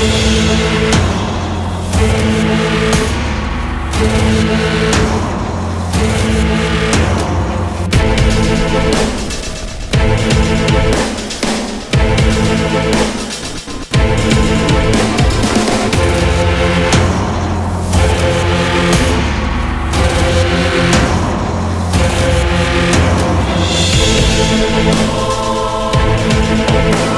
We'll be right.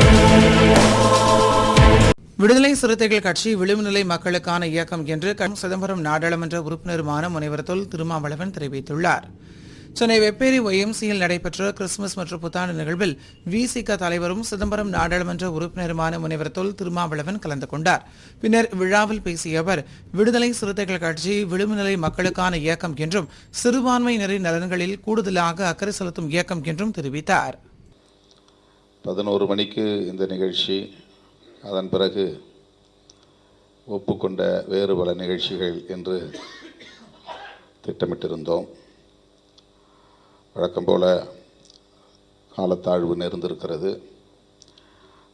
விடுதலை சிறுத்தைகள் கட்சி விளிம்புநிலை மக்களுக்கான இயக்கம் என்று சிதம்பரம் நாடாளுமன்ற உறுப்பினருமான முனைவர் தொல் திருமாவளவன் தெரிவித்துள்ளார். சென்னை வெப்பேரி ஒய்எம்சியில் நடைபெற்ற கிறிஸ்துமஸ் மற்றும் புத்தாண்டு நிகழ்வில் விசிக தலைவரும் சிதம்பரம் நாடாளுமன்ற உறுப்பினருமான முனைவர் தொல் திருமாவளவன் கலந்து கொண்டார். பின்னர் விழாவில் பேசிய அவர் விடுதலை சிறுத்தைகள் கட்சி விளிம்புநிலை மக்களுக்கான இயக்கம் என்றும் சிறுபான்மையினரின் நலன்களில் கூடுதலாக அக்கறை செலுத்தும் இயக்கம் என்றும் தெரிவித்தார். பதினோரு மணிக்கு இந்த நிகழ்ச்சி அதன் பிறகு ஒப்புக்கொண்ட வேறு பல நிகழ்ச்சிகள் என்று திட்டமிட்டிருந்தோம். வழக்கம் போல காலத்தாழ்வு நேர்ந்திருக்கிறது.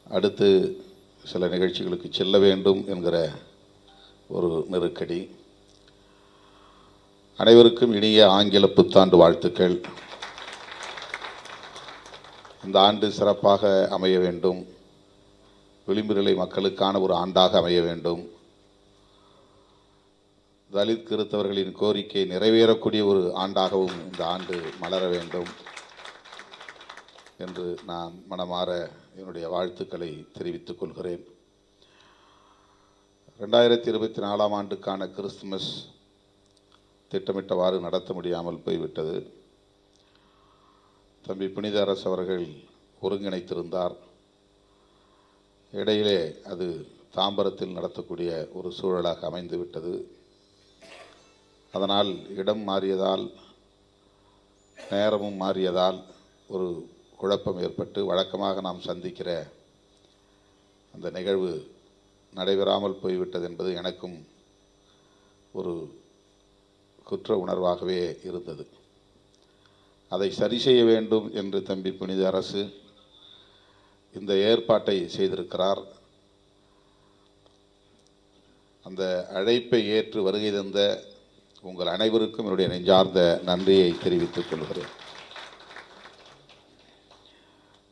அடுத்து சில நிகழ்ச்சிகளுக்கு செல்ல வேண்டும் என்கிற ஒரு நெருக்கடி. அனைவருக்கும் இனிய ஆங்கில புத்தாண்டு வாழ்த்துக்கள். இந்த ஆண்டு சிறப்பாக அமைய வேண்டும். விளிம்புநிலை மக்களுக்கான ஒரு ஆண்டாக அமைய வேண்டும். தலித் கிறித்தவர்களின் கோரிக்கை நிறைவேறக்கூடிய ஒரு ஆண்டாகவும் இந்த ஆண்டு மலர வேண்டும் என்று நான் மனமாற என்னுடைய வாழ்த்துக்களை தெரிவித்துக் கொள்கிறேன். ரெண்டாயிரத்தி இருபத்தி நாலாம் ஆண்டுக்கான கிறிஸ்துமஸ் திட்டமிட்டவாறு நடத்த முடியாமல் போய்விட்டது. தம்பி புனித அரசு அவர்கள் ஒருங்கிணைத்திருந்தார். இடையிலே அது தாம்பரத்தில் நடத்தக்கூடிய ஒரு சூழலாக அமைந்து விட்டது அதனால் இடம் மாறியதால் நேரமும் மாறியதால் ஒரு குழப்பம் ஏற்பட்டு வழக்கமாக நாம் சந்திக்கிற அந்த நிகழ்வு நடைபெறாமல் போய்விட்டது என்பது எனக்கும் ஒரு குற்ற உணர்வாகவே இருந்தது. அதை சரி செய்ய வேண்டும் என்று தம்பி புனித அரசு இந்த ஏற்பாட்டை செய்திருக்கிறார். அந்த அழைப்பை ஏற்று வருகை தந்த உங்கள் அனைவருக்கும் என்னுடைய நெஞ்சார்ந்த நன்றியை தெரிவித்துக் கொள்கிறேன்.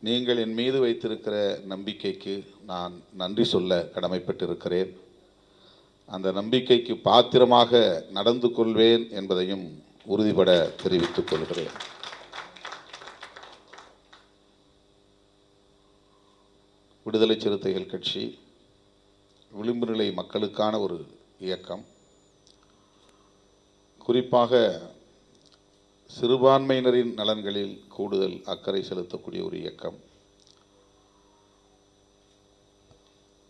நீங்கள் என் மீது வைத்திருக்கிற நம்பிக்கைக்கு நான் நன்றி சொல்ல கடமைப்பட்டிருக்கிறேன். அந்த நம்பிக்கைக்கு பாத்திரமாக நடந்து கொள்வேன் என்பதையும் உறுதிபட தெரிவித்துக் கொள்கிறேன். விடுதலை சிறுத்தைகள் கட்சி விளிம்பு நிலை மக்களுக்கான ஒரு இயக்கம். குறிப்பாக சிறுபான்மையினரின் நலன்களில் கூடுதல் அக்கறை செலுத்தக்கூடிய ஒரு இயக்கம்.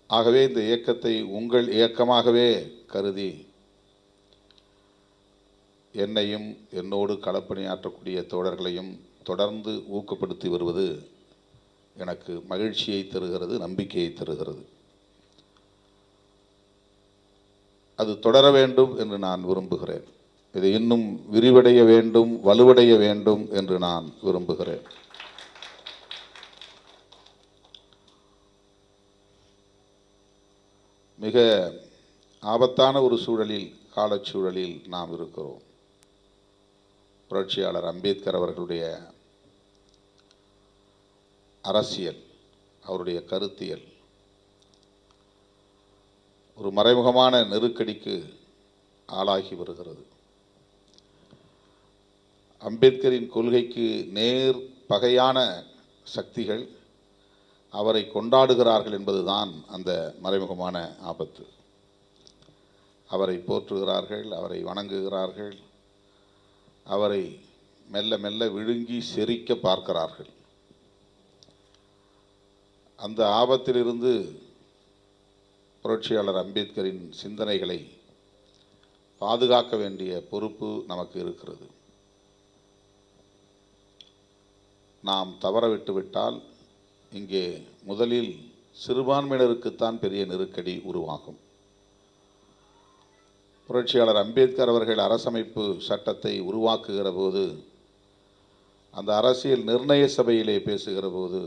ஆகவே இந்த இயக்கத்தை உங்கள் இயக்கமாகவே கருதி என்னையும் என்னோடு களப்பணியாற்றக்கூடிய தோழர்களையும் தொடர்ந்து ஊக்கப்படுத்தி வருவது எனக்கு மகிழ்ச்சியை தருகிறது நம்பிக்கையை தருகிறது. அது தொடர வேண்டும் என்று நான் விரும்புகிறேன். இது இன்னும் விரிவடைய வேண்டும் வலுவடைய வேண்டும் என்று நான் விரும்புகிறேன். மிக ஆபத்தான ஒரு சூழலில் காலச்சூழலில் நாம் இருக்கிறோம். புரட்சியாளர் அம்பேத்கர் அவர்களுடைய அரசியல் அவருடைய கருத்தியல். ஒரு மறைமுகமான நெருக்கடிக்கு ஆளாகி வருகிறது. அம்பேத்கரின் கொள்கைக்கு நேர் பகையான சக்திகள் அவரை கொண்டாடுகிறார்கள் என்பதுதான் அந்த மறைமுகமான ஆபத்து. அவரை போற்றுகிறார்கள் அவரை வணங்குகிறார்கள் அவரை மெல்ல மெல்ல விழுங்கி செரிக்க பார்க்கிறார்கள். அந்த ஆபத்திலிருந்து புரட்சியாளர் அம்பேத்கரின் சிந்தனைகளை பாதுகாக்க வேண்டிய பொறுப்பு நமக்கு இருக்கிறது. நாம் தவற விட்டுவிட்டால் இங்கே முதலில் சிறுபான்மையினருக்குத்தான் பெரிய நெருக்கடி உருவாகும். புரட்சியாளர் அம்பேத்கர் அவர்கள் அரசமைப்பு சட்டத்தை உருவாக்குகிற போது அந்த அரசியல் நிர்ணய சபையிலே பேசுகிற போது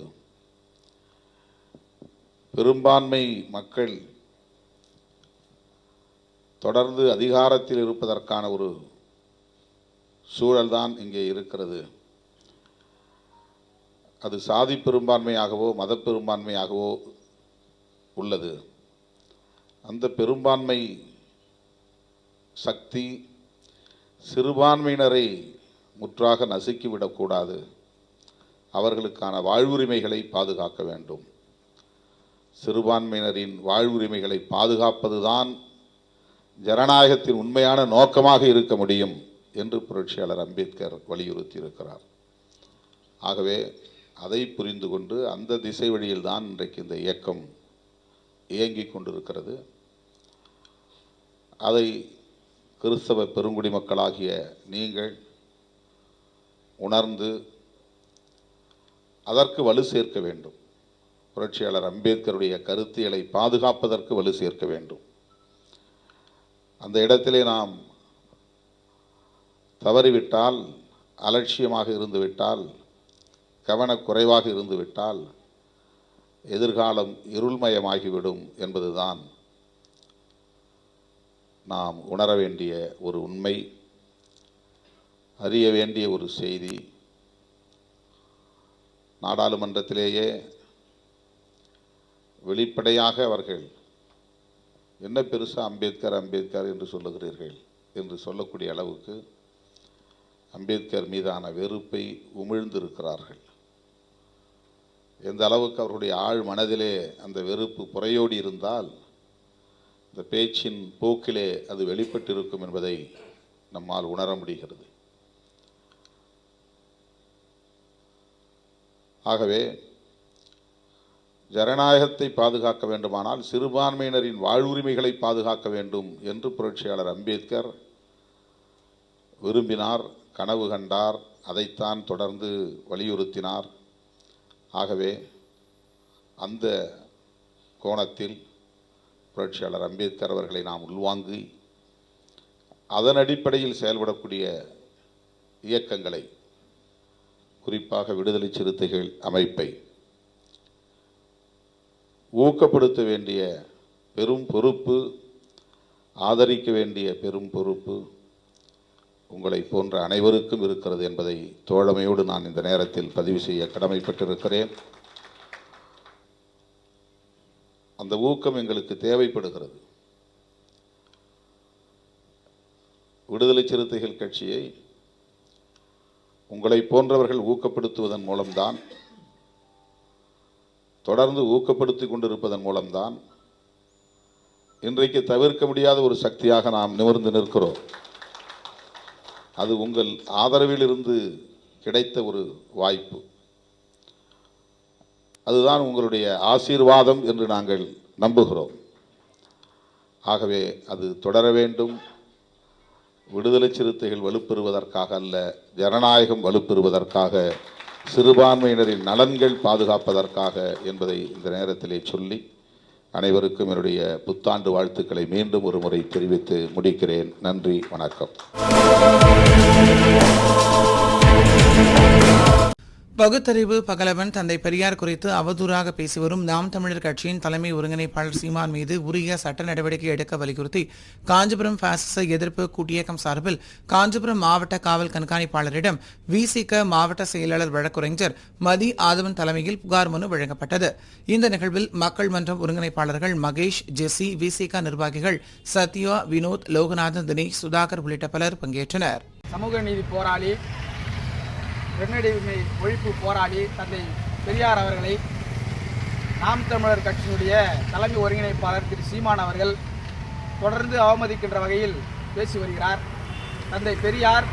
பெரும்பான்மை மக்கள் தொடர்ந்து அதிகாரத்தில் இருப்பதற்கான ஒரு சூழல்தான் இங்கே இருக்கிறது. அது சாதி பெரும்பான்மையாகவோ மத பெரும்பான்மையாகவோ உள்ளது. அந்த பெரும்பான்மை சக்தி சிறுபான்மையினரை முற்றாக நசுக்கிவிடக்கூடாது. அவர்களுக்கான வாழ்வுரிமைகளை பாதுகாக்க வேண்டும். சிறுபான்மையினரின் வாழ்வுரிமைகளை பாதுகாப்பதுதான் ஜனநாயகத்தின் உண்மையான நோக்கமாக இருக்க முடியும் என்று புரட்சியாளர் அம்பேத்கர் வலியுறுத்தியிருக்கிறார். ஆகவே அதை புரிந்து கொண்டு அந்த திசை வழியில்தான் இன்றைக்கு இந்த இயக்கம் இயங்கிக் கொண்டிருக்கிறது. அதை கிறிஸ்தவ பெருங்குடி மக்களாகிய நீங்கள் உணர்ந்து அதற்கு வலு சேர்க்க வேண்டும். புரட்சியாளர் அம்பேத்கருடைய கருத்தியலை பாதுகாப்பதற்கு வலு சேர்க்க வேண்டும். அந்த இடத்திலே நாம் தவறிவிட்டால் அலட்சியமாக இருந்துவிட்டால் கவனக்குறைவாக இருந்துவிட்டால் எதிர்காலம் இருள்மயமாகிவிடும் என்பதுதான் நாம் உணர வேண்டிய ஒரு உண்மை அறிய வேண்டிய ஒரு செய்தி. நாடாளுமன்றத்திலேயே வெளிப்படையாக அவர்கள் என்ன பெருசாக அம்பேத்கர் அம்பேத்கர் என்று சொல்லுகிறீர்கள்? என்று சொல்லக்கூடிய அளவுக்கு அம்பேத்கர் மீதான வெறுப்பை உமிழ்ந்திருக்கிறார்கள். எந்த அளவுக்கு அவருடைய ஆழ் மனதிலே அந்த வெறுப்பு புறையோடி இருந்தால் இந்த பேச்சின் போக்கிலே அது வெளிப்பட்டிருக்கும் என்பதை நம்மால் உணர முடிகிறது. ஆகவே ஜனநாயகத்தை பாதுகாக்க வேண்டுமானால் சிறுபான்மையினரின் வாழ்வுரிமைகளை பாதுகாக்க வேண்டும் என்று புரட்சியாளர் அம்பேத்கர் விரும்பினார் கனவு கண்டார் அதைத்தான் தொடர்ந்து வலியுறுத்தினார். ஆகவே அந்த கோணத்தில் புரட்சியாளர் அம்பேத்கர் அவர்களை நாம் உள்வாங்கி அதன் அடிப்படையில் செயல்படக்கூடிய இயக்கங்களை குறிப்பாக விடுதலை சிறுத்தைகள் அமைப்பை ஊக்கப்படுத்த வேண்டிய பெரும் பொறுப்பு ஆதரிக்க வேண்டிய பெரும் பொறுப்பு உங்களை போன்ற அனைவருக்கும் இருக்கிறது என்பதை தோழமையோடு நான் இந்த நேரத்தில் பதிவு செய்ய கடமைப்பட்டிருக்கிறேன். அந்த ஊக்கம் எங்களுக்கு தேவைப்படுகிறது. விடுதலை சிறுத்தைகள் கட்சியை உங்களை போன்றவர்கள் ஊக்கப்படுத்துவதன் மூலம்தான் தொடர்ந்து ஊக்கப்படுத்தி கொண்டிருப்பதன் மூலம்தான் இன்றைக்கு தவிர்க்க முடியாத ஒரு சக்தியாக நாம் நிமிர்ந்து நிற்கிறோம். அது உங்கள் ஆதரவிலிருந்து கிடைத்த ஒரு வாய்ப்பு. அதுதான் உங்களுடைய ஆசீர்வாதம் என்று நாங்கள் நம்புகிறோம். ஆகவே அது தொடர வேண்டும். விடுதலை சிறுத்தைகள் வலுப்பெறுவதற்காக அல்ல ஜனநாயகம் வலுப்பெறுவதற்காக சிறுபான்மையினரின் நலன்கள் பாதுகாப்பதற்காக என்பதை இந்த நேரத்திலே சொல்லி அனைவருக்கும் என்னுடைய புத்தாண்டு வாழ்த்துக்களை மீண்டும் ஒரு முறை தெரிவித்து முடிக்கிறேன். நன்றி வணக்கம். பகுத்தறிவு பகலவன் தந்தை பெரியார் குறித்து அவதூறாக பேசி வரும் நாம் தமிழர் கட்சியின் தலைமை ஒருங்கிணைப்பாளர் சீமான் மீது உரிய சட்ட நடவடிக்கை எடுக்க வலியுறுத்தி காஞ்சிபுரம் பாசிச எதிர்ப்பு கூட்டியக்கம் சார்பில் காஞ்சிபுரம் மாவட்ட காவல் கண்காணிப்பாளரிடம் விசிக மாவட்ட செயலாளர் வழக்குரைஞர் மதி ஆதவன் தலைமையில் புகார் மனு வழங்கப்பட்டது. இந்த நிகழ்வில் மக்கள் மன்றம் ஒருங்கிணைப்பாளர்கள் மகேஷ் ஜெஸ்ஸி விசிக நிர்வாகிகள் சத்யா வினோத் லோகநாதன் தினேஷ் சுதாகர் உள்ளிட்ட பலர் பங்கேற்றனர். சமூக நீதி போராளி பெண்ணடிமை ஒழிப்பு போராளி தந்தை பெரியார் அவர்களை நாம் தமிழர் கட்சியினுடைய தலைமை ஒருங்கிணைப்பாளர் திரு சீமான் அவர்கள் தொடர்ந்து அவமதிக்கின்ற வகையில் பேசி வருகிறார். தந்தை பெரியார்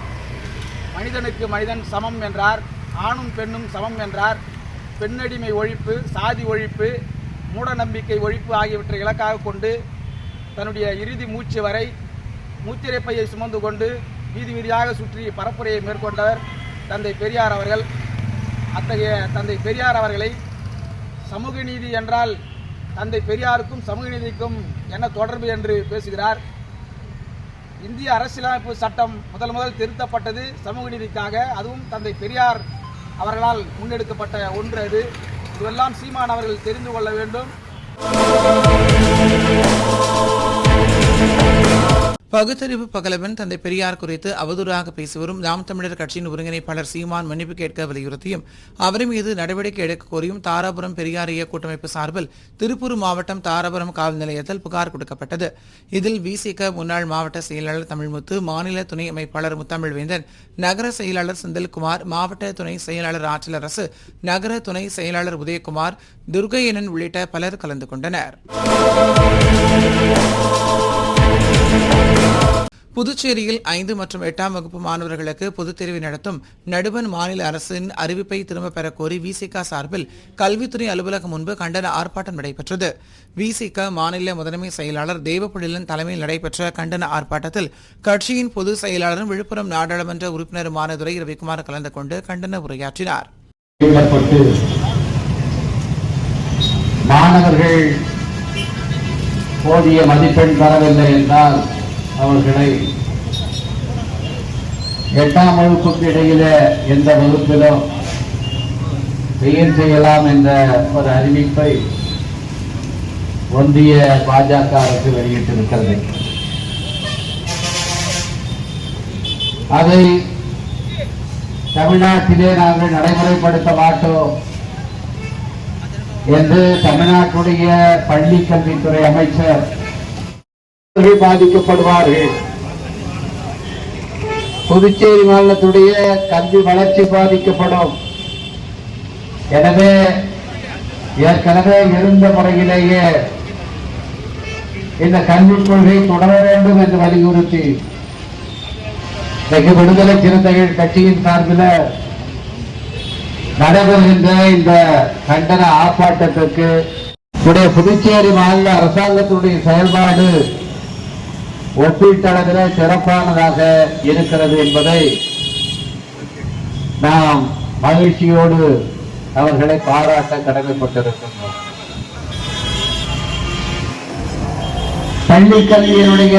மனிதனுக்கு மனிதன் சமம் என்றார் ஆணும் பெண்ணும் சமம் என்றார். பெண்ணடிமை ஒழிப்பு சாதி ஒழிப்பு மூடநம்பிக்கை ஒழிப்பு ஆகியவற்றை இலக்காக கொண்டு தன்னுடைய இறுதி மூச்சு வரை மூத்திரைப்பையை சுமந்து கொண்டு வீதி வீதியாக சுற்றி பரப்புரையை மேற்கொண்டவர். தந்தை பெரியார் அவர்கள் அத்தகைய தந்தை பெரியார் அவர்களை சமூக நீதி என்றால் தந்தை பெரியாருக்கும் சமூக நீதிக்கும் என்ன தொடர்பு என்று பேசுகிறார். இந்திய அரசியலமைப்பு சட்டம் முதல் முதல் திருத்தப்பட்டது சமூக நீதிக்காக. அதுவும் தந்தை பெரியார் அவர்களால் முன்னெடுக்கப்பட்ட ஒன்று அது. இதுவெல்லாம் சீமான் அவர்கள் தெரிந்து கொள்ள வேண்டும். பகுத்தறிவு பகலவன் தந்தை பெரியார் குறித்து அவதூறாக பேசி வரும் நாம் தமிழர் கட்சியின் ஒருங்கிணைப்பாளர் சீமான் மன்னிப்பு கேட்க வலியுறுத்தியும் அவர் மீது நடவடிக்கை எடுக்க கோரியும் தாராபுரம் பெரியார் இயக்க கூட்டமைப்பு சார்பில் திருப்பூர் மாவட்டம் தாராபுரம் காவல் நிலையத்தில் புகார் கொடுக்கப்பட்டது. இதில் விசிக முன்னாள் மாவட்ட செயலாளர் தமிழ்முத்து மாநில துணை அமைப்பாளர் முத்தமிழ்வேந்தன் நகர செயலாளர் செந்தில்குமார் மாவட்ட துணை செயலாளர் ஆற்றலரசு நகர துணை செயலாளர் உதயகுமார் துர்கையனன் உள்ளிட்ட பலர் கலந்து கொண்டனர். புதுச்சேரியில் ஐந்து மற்றும் எட்டாம் வகுப்பு மாணவர்களுக்கு பொதுத் தேர்வு நடத்தும் நடுவன் மாநில அரசின் அறிவிப்பை திரும்பப் பெற கோரி விசிக சார்பில் கல்வித்துறை அலுவலகம் முன்பு கண்டன ஆர்ப்பாட்டம் நடைபெற்றது. விசிக மாநில முதன்மை செயலாளர் தேவப்பொழிலன் தலைமையில் நடைபெற்ற கண்டன ஆர்ப்பாட்டத்தில் கட்சியின் பொதுச் செயலாளரும் விழுப்புரம் நாடாளுமன்ற உறுப்பினருமான துரை ரவிக்குமார் கலந்து கொண்டு கண்டன உரையாற்றினார். மாணவர்கள் போதிய மதிப்பெண் பெறவில்லை என்றால் அவர்களை எட்டாம் வகுப்புக்கு இடையில எந்த வகுப்பிலும் பெயர் செய்யலாம் என்ற ஒரு அறிவிப்பை ஒன்றிய பாஜக அரசு வெளியிட்டிருக்கிறது. அதை தமிழ்நாட்டிலே நாங்கள் நடைமுறைப்படுத்த மாட்டோம் என்று தமிழ்நாட்டுடைய பள்ளி கல்வித்துறை அமைச்சர் அவர்கள் பாதிக்கப்படுவார்கள். புதுச்சேரி மாநிலத்துடைய கல்வி வளர்ச்சி பாதிக்கப்படும். எனவே ஏற்கனவே இருந்த முறையிலேயே இந்த கல்விக் கொள்கை தொடர வேண்டும் என்று வலியுறுத்தி இன்றைக்கு விடுதலை சிறுத்தைகள் கட்சியின் சார்பில் நடைபெறுகின்ற இந்த கண்டன ஆர்ப்பாட்டத்திற்கு புதுச்சேரி மாநில அரசாங்கத்தினுடைய செயல்பாடு ஒப்பீட்டளவில் சிறப்பானதாக இருக்கிறது என்பதை நாம் மகிழ்ச்சியோடு அவர்களை பாராட்ட கடமைப்பட்டிருக்கின்றோம். பள்ளி கல்வியினுடைய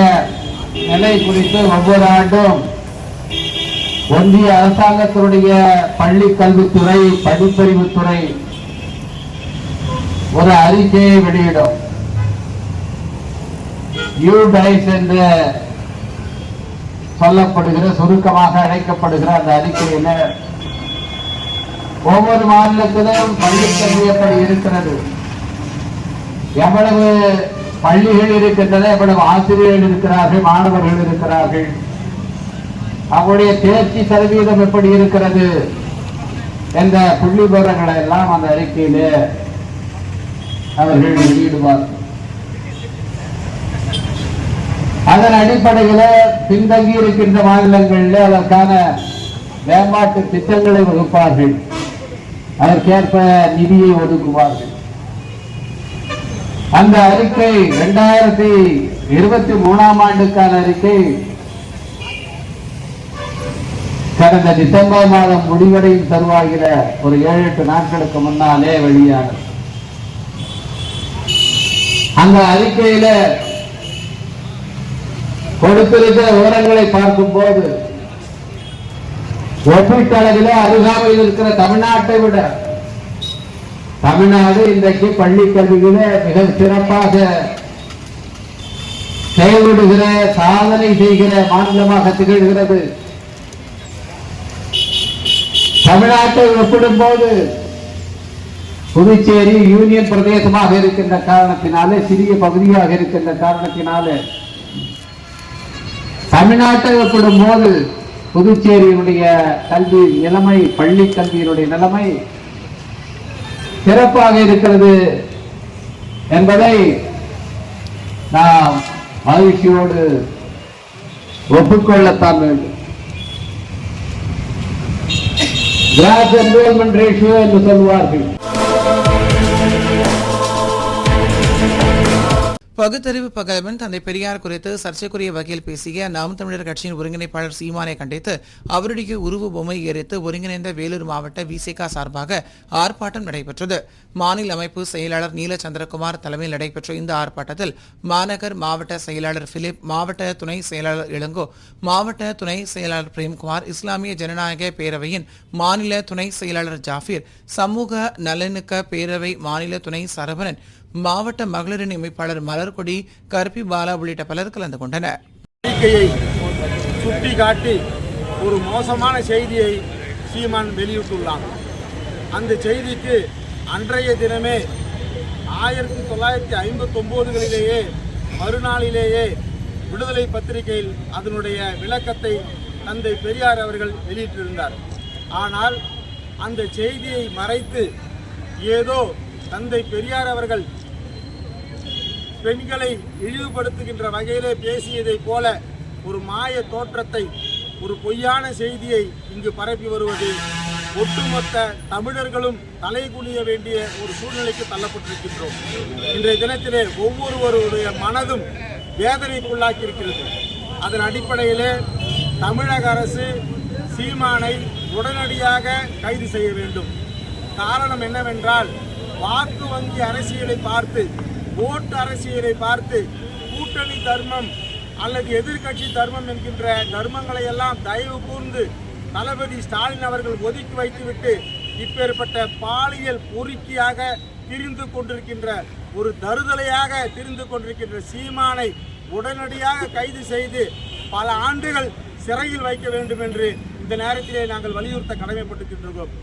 நிலை குறித்து ஒவ்வொரு ஆண்டும் ஒன்றிய அரசாங்கத்தினுடைய பள்ளி கல்வித்துறை படிப்பறிவுத்துறை ஒரு அறிக்கையை வெளியிடும். யூடைஸ் என்று சொல்லப்படுகிற சுருக்கமாக அழைக்கப்படுகிற அந்த அறிக்கையில ஒவ்வொரு மாநிலத்திலும் பள்ளிக்கல்வி எப்படி இருக்கிறது? எவ்வளவு பள்ளிகள் இருக்கின்றன எவ்வளவு ஆசிரியர்கள் இருக்கிறார்கள் மாணவர்கள் இருக்கிறார்கள்? அவருடைய தேர்ச்சி சதவீதம் எப்படி இருக்கிறது? என்ற புள்ளி விவரங்களை எல்லாம் அந்த அறிக்கையிலே அவர்கள் வெளியிடுவார்கள். அதன் அடிப்படையில் பின்தங்கி இருக்கின்ற மாநிலங்களில் அதற்கான மேம்பாட்டு திட்டங்களை வகுப்பார்கள். அதற்கேற்ப நிதியை ஒதுக்குவார்கள். அந்த அறிக்கை இரண்டாயிரத்தி இருபத்தி மூணாம் ஆண்டுக்கான அறிக்கை. கடந்த டிசம்பர் மாதம் முடிவடையும் தருவாகிற ஒரு ஏழு எட்டு நாட்களுக்கு முன்னாலே வெளியானது. அந்த அறிக்கையில கொடுத்திருக்கிற விவரங்களை பார்க்கும் போது ஒப்பீட்டளவில் அருகாமையில் இருக்கிற தமிழ்நாட்டை விட தமிழ்நாடு இன்றைக்கு பள்ளி கல்வியில மிக சிறப்பாக செயல்படுகிற சாதனை செய்கிற மாநிலமாக திகழ்கிறது. தமிழ்நாட்டை ஒப்பிடும்போது புதுச்சேரி யூனியன் பிரதேசமாக இருக்கின்ற காரணத்தினாலே சிறிய பகுதியாக இருக்கின்ற காரணத்தினாலே தமிழ்நாட்டை ஒப்பிடும் போது புதுச்சேரியினுடைய கல்வி நிலைமை பள்ளி கல்வியினுடைய நிலைமை சிறப்பாக இருக்கிறது என்பதை நாம் மகிழ்ச்சியோடு ஒப்புக்கொள்ளத்தான் வேண்டும். கிராஸ் என்ரோல்மெண்ட் ரேஷியோ என்று சொல்வார்கள் பகுத்தறிவு பகலவன் தந்தை பெரியார் குறித்து சர்ச்சைக்குரிய வகையில் பேசிய நாம் தமிழர் கட்சியின் ஒருங்கிணைப்பாளர் சீமானை கண்டித்து அவருடைய உருவ பொம்மை எரித்து ஒருங்கிணைந்த வேலூர் மாவட்ட விசேகா சார்பாக ஆர்ப்பாட்டம் நடைபெற்றது. மாநில அமைப்பு செயலாளர் நீல சந்திரகுமார் தலைமையில் நடைபெற்ற இந்த ஆர்ப்பாட்டத்தில் மாநகர் மாவட்ட செயலாளர் பிலிப் மாவட்ட துணை செயலாளர் இளங்கோ மாவட்ட துணை செயலாளர் பிரேம்குமார் இஸ்லாமிய ஜனநாயக பேரவையின் மாநில துணை செயலாளர் ஜாஃபீர் சமூக நலனுக்க பேரவை மாநில துணை சரவணன் மாவட்ட மகளிரின் அமைப்பாளர் மலர்கொடி கருப்பி பாலா உள்ளிட்ட பலர் கலந்து கொண்டனர். அறிக்கையை சுட்டி காட்டி ஒரு மோசமான செய்தியை சீமான் வெளியிட்டுள்ளான் அந்த செய்திக்கு அன்றைய தினமே ஆயிரத்தி தொள்ளாயிரத்தி ஐம்பத்தொம்போதுகளிலேயே மறுநாளிலேயே விடுதலை பத்திரிகையில் அதனுடைய விளக்கத்தை தந்தை பெரியார் அவர்கள் வெளியிட்டிருந்தார். ஆனால் அந்த செய்தியை மறைத்து ஏதோ தந்தை பெரியார் அவர்கள் பெண்களை இழிவுபடுத்துகின்ற வகையிலே பேசியதைப் போல ஒரு மாய தோற்றத்தை ஒரு பொய்யான செய்தியை இங்கு பரப்பி வருவது ஒட்டுமொத்த தமிழர்களும் தலைகுனிய வேண்டிய ஒரு சூழ்நிலைக்கு தள்ளப்பட்டிருக்கின்றோம். இன்றைய தினத்திலே ஒவ்வொருவருடைய மனதும் வேதனைக்குள்ளாக்கியிருக்கிறது. அதன் அடிப்படையிலே தமிழக அரசு சீமானை உடனடியாக கைது செய்ய வேண்டும். காரணம் என்னவென்றால் வாக்கு வங்கி அரசியலை பார்த்து ஓட்டு அரசியலை பார்த்து கூட்டணி தர்மம் அல்லது எதிர்க்கட்சி தர்மம் என்கின்ற தர்மங்களை எல்லாம் தயவு கூர்ந்து தளபதி ஸ்டாலின் அவர்கள் ஒதுக்கி வைத்துவிட்டு இப்பேற்பட்ட பாலியல் பொறுக்கியாக திரிந்து கொண்டிருக்கின்ற ஒரு தருதலையாக திரிந்து கொண்டிருக்கின்ற சீமானை உடனடியாக கைது செய்து பல ஆண்டுகள் சிறையில் வைக்க வேண்டும் என்று இந்த நேரத்திலே நாங்கள் வலியுறுத்த கடமைப்பட்டுக்கின்றோம்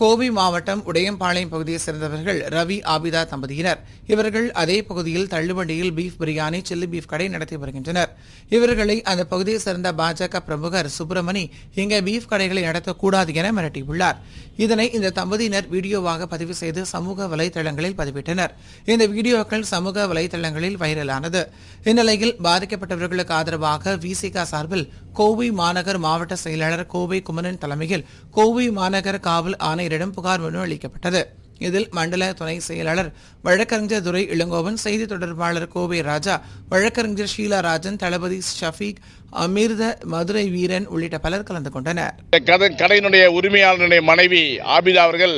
கோவை மாவட்டம் உடையம்பாளையம் பகுதியைச் சேர்ந்தவர்கள் ரவி ஆபிதா தம்பதியினர். இவர்கள் அதே பகுதியில் தள்ளுவண்டியில் பீஃப் பிரியாணி சில்லி பீஃப் கடை நடத்தி வருகின்றனர். இவர்களை அந்த பகுதியைச் சேர்ந்த பாஜக பிரமுகர் சுப்பிரமணி இங்கே பீஃப் கடைகளை நடத்தக்கூடாது என மிரட்டியுள்ளார். இதனை இந்த தம்பதியினர் வீடியோவாக பதிவு செய்து சமூக வலைதளங்களில் பதிவிட்டனர். இந்த வீடியோக்கள் சமூக வலைதளங்களில் வைரலானது. இந்நிலையில் பாதிக்கப்பட்டவர்களுக்கு ஆதரவாக விசிகா சார்பில் கோவை மாநகர் மாவட்ட செயலாளர் கோவை குமரன் தலைமையில் கோவை மாநகர காவல் ஆணையரிடம் புகார் மனு அளிக்கப்பட்டது. இதில் மண்டல துணை செயலாளர் வழக்கறிஞர் துரை இளங்கோவன் செய்தி தொடர்பாளர் கோவை ராஜா வழக்கறிஞர் ஷீலா ராஜன் தளபதி ஷஃபீக் அமிர்த மதுரை வீரன் உள்ளிட்ட பலர் கலந்து கொண்டனர். கடையினுடைய உரிமையாளருடைய மனைவி ஆபிதா அவர்கள்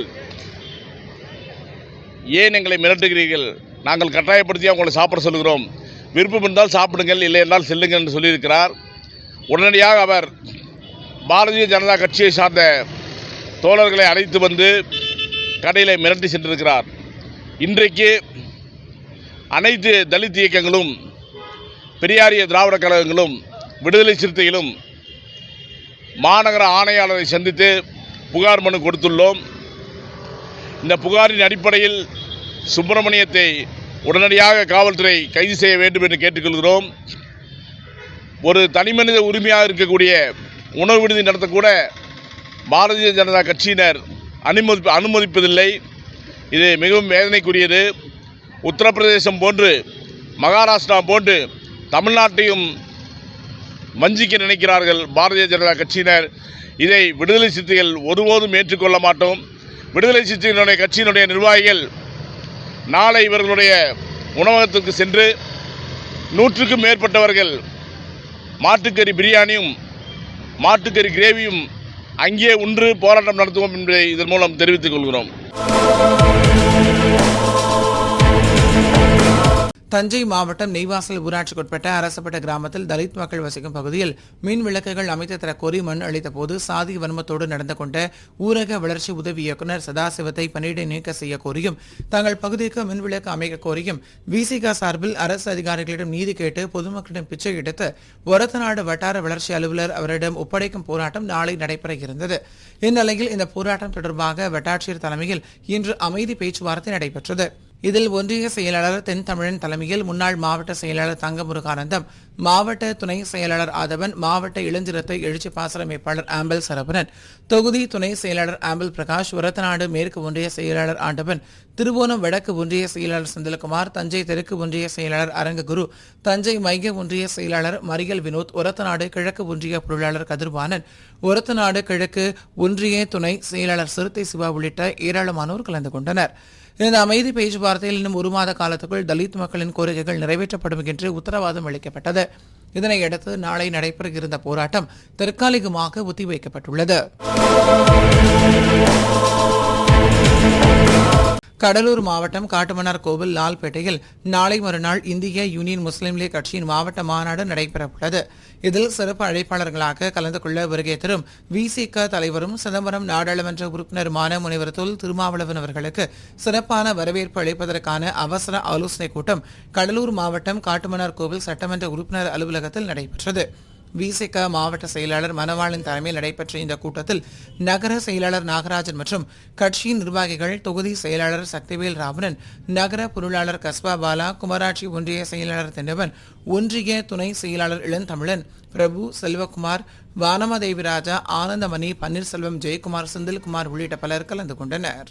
ஏன் எங்களை மிரட்டுகிறீர்கள்? நாங்கள் கட்டாயப்படுத்தி அவங்களை சாப்பிட சொல்கிறோம் விருப்பம் இருந்தால் சாப்பிடுங்கள் இல்லை என்றால் செல்லுங்கள் என்று சொல்லியிருக்கிறார். உடனடியாக அவர் பாரதிய ஜனதா கட்சியை சார்ந்த தோழர்களை அழைத்து வந்து கடையில் மிரட்டி சென்றிருக்கிறார். இன்றைக்கு அனைத்து தலித் இயக்கங்களும் பெரியாரிய திராவிட கழகங்களும் விடுதலை சிறுத்தைகளும் மாநகர ஆணையாளரை சந்தித்து புகார் மனு கொடுத்துள்ளோம். இந்த புகாரின் அடிப்படையில் சுப்பிரமணியத்தை உடனடியாக காவல்துறை கைது செய்ய வேண்டும் என்று கேட்டுக்கொள்கிறோம். ஒரு தனிமனித உரிமையாக இருக்கக்கூடிய உணவு விடுதி நடத்தக்கூட பாரதிய ஜனதா கட்சியினர் அனுமதி அனுமதிப்பதில்லை. இது மிகவும் வேதனைக்குரியது. உத்தரப்பிரதேசம் போன்று மகாராஷ்டிரா போன்று தமிழ்நாட்டையும் வஞ்சிக்க நினைக்கிறார்கள் பாரதிய ஜனதா கட்சியினர். இதை விடுதலை சிறுத்தைகள் ஒருபோதும் ஏற்றுக்கொள்ள மாட்டோம். விடுதலை சிறுத்தைகளுடைய கட்சியினுடைய நிர்வாகிகள் நாளை இவர்களுடைய உணவகத்திற்கு சென்று நூற்றுக்கும் மேற்பட்டவர்கள் மாட்டுக்கறி பிரியாணியும் மாட்டுக்கறி கிரேவியும் அங்கே உன்று போராட்டம் நடத்துவோம் என்பதை இதன் மூலம் தெரிவித்துக் கொள்கிறோம். தஞ்சை மாவட்டம் நெய்வாசல் ஊராட்சிக்குட்பட்ட அரசப்பட்ட கிராமத்தில் தலித் மக்கள் வசிக்கும் பகுதியில் மின் விளக்குகள் அமைத்து தர கோரி மண் அளித்த போது சாதி வன்மத்தோடு நடந்து கொண்ட ஊரக வளர்ச்சி உதவி இயக்குநர் சதாசிவத்தை பணியிடை நீக்க செய்ய கோரியும் தங்கள் பகுதிக்கு மின் விளக்கு அமைக்க கோரியும் விசிக சார்பில் அரசு அதிகாரிகளிடம் நீதி கேட்டு பொதுமக்களிடம் பிச்சை எடுத்து ஒரத்தநாடு வட்டார வளர்ச்சி அலுவலர் அவரிடம் ஒப்படைக்கும் போராட்டம் நாளை நடைபெற இருந்தது. இந்நிலையில் இந்த போராட்டம் தொடர்பாக வட்டாட்சியர் தலைமையில் இன்று அமைதி பேச்சுவார்த்தை நடைபெற்றது. இதில் ஒன்றிய செயலாளர் தென் தமிழன் தலைமையில் முன்னாள் மாவட்ட செயலாளர் தங்கமுருகானந்தம் மாவட்ட துணை செயலாளர் ஆதவன் மாவட்ட இளஞ்சிரத்தை எழுச்சி பாசன அமைப்பாளர் ஆம்பல் சரவணன் தொகுதி துணை செயலாளர் ஆம்பல் பிரகாஷ் உரத்தநாடு மேற்கு ஒன்றிய செயலாளர் ஆண்டவன் திருவோணம் வடக்கு ஒன்றிய செயலாளர் செந்தில்குமார் தஞ்சை தெற்கு ஒன்றிய செயலாளர் அரங்ககுரு தஞ்சை மைய ஒன்றிய செயலாளர் மரியல் வினோத் ஒரத்தநாடு கிழக்கு ஒன்றிய பொருளாளர் கதிர்வாணன் ஒரத்தநாடு கிழக்கு ஒன்றிய துணை செயலாளர் சிறுத்தை சிவா உள்ளிட்ட ஏராளமானோர் கலந்து கொண்டனர். இந்த அமைதி பேச்சுவார்த்தையில் இன்னும் ஒரு மாத காலத்துக்குள் தலித் மக்களின் கோரிக்கைகள் நிறைவேற்றப்படும் என்று உத்தரவாதம் அளிக்கப்பட்டது. இதனையடுத்து நாளை நடைபெற இருந்த போராட்டம் தற்காலிகமாக ஒத்திவைக்கப்பட்டுள்ளது. கடலூர் மாவட்டம் காட்டுமன்னார் கோவில் லால்பேட்டையில் நாளை மறுநாள் இந்திய யூனியன் முஸ்லீம் லீக் கட்சியின் மாவட்ட மாநாடு நடைபெறவுள்ளது. இதில் சிறப்பு அழைப்பாளர்களாக கலந்து கொள்ள வருகை தரும் விசிக தலைவரும் சிதம்பரம் நாடாளுமன்ற உறுப்பினருமான முனைவர் தொல் திருமாவளவன் அவர்களுக்கு சிறப்பான வரவேற்பு அளிப்பதற்கான அவசர ஆலோசனைக் கூட்டம் கடலூர் மாவட்டம் காட்டுமன்னார் கோவில் சட்டமன்ற உறுப்பினர் அலுவலகத்தில் நடைபெற்றது. விசிக மாவட்ட செயலாளர் மணவாளன் தலைமையில் நடைபெற்ற இந்த கூட்டத்தில் நகர செயலாளர் நாகராஜன் மற்றும் கட்சியின் நிர்வாகிகள் தொகுதி செயலாளர் சக்திவேல் ராவணன் நகர பொருளாளர் கஸ்பா பாலா குமராட்சி ஒன்றிய செயலாளர் தென்னவன் ஒன்றிய துணை செயலாளர் இளந்தமிழன் பிரபு செல்வகுமார் வானமதேவி ராஜா ஆனந்தமணி பன்னீர்செல்வம் ஜெயக்குமார் செந்தில்குமார் உள்ளிட்ட பலர் கலந்து கொண்டனர்.